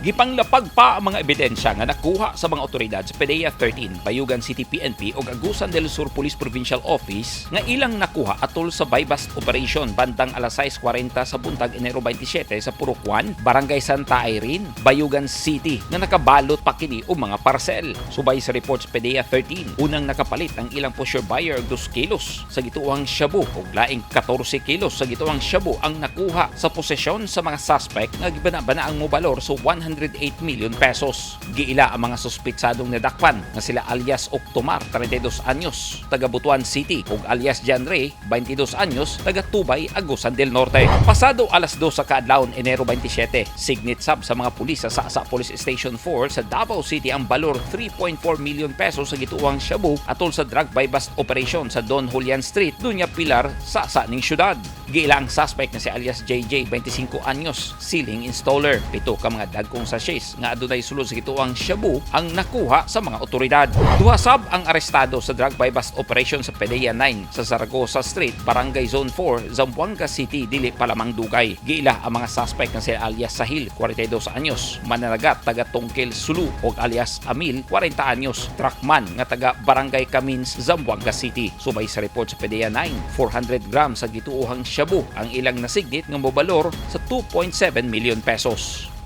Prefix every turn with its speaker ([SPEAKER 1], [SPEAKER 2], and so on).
[SPEAKER 1] Gipanglapag pa ang mga ebidensya nga nakuha sa mga otoridad sa PDEA 13, Bayugan City PNP o Agusan del Sur Police Provincial Office nga ilang nakuha atol sa buy-bust operation bandang alas 6.40 sa buntag Enero 27 sa Purukwan, Barangay Santa Irene, Bayugan City nga nakabalot pa kini o mga parcel. Subay sa report sa PDEA 13, unang nakapalit ang ilang pusher buyer 2 kilos sa gituang shabu o laing 14 kilos sa gituang shabu ang nakuha sa posesyon sa mga suspect nga gibana-bana ang mobalor sa 108 million pesos. Giila ang mga suspitsadong nadakpan nga sila alias Octomar, 32 anyos, taga Butuan City ug alias Jan Ray, 22 anyos, taga Tubay, Agusan del Norte. Pasado alas 2 sa kaadlawon Enero 27, signet sub sa mga pulis sa Sasa Police Station 4 sa Davao City ang balor 3.4 million pesos sa gituang shabu atol sa drug buy-bust operation sa Don Julian Street, Dunya Pilar, Sasa ning syudad. Giila ang suspect na si alias JJ, 25 anyos, ceiling installer. Pito ka mga dagkong sachets nga adunay sulod sa gituang shabu ang nakuha sa mga otoridad. Duha sab ang arestado sa drug buy-bust operation sa PDEA 9 sa Zaragoza Street, Barangay Zone 4, Zamboanga City, dili palamang dugay. Giila ang mga suspect na si alias Sahil, 42 anyos, mananagat taga Tongkel Sulu o alias Amil, 40 anyos, truckman nga taga Barangay Camins, Zamboanga City. Subay sa report sa PDEA 9, 400 grams sa gituuhang shabu ang ilang nasignit nga mobalor sa 2.7 million pesos.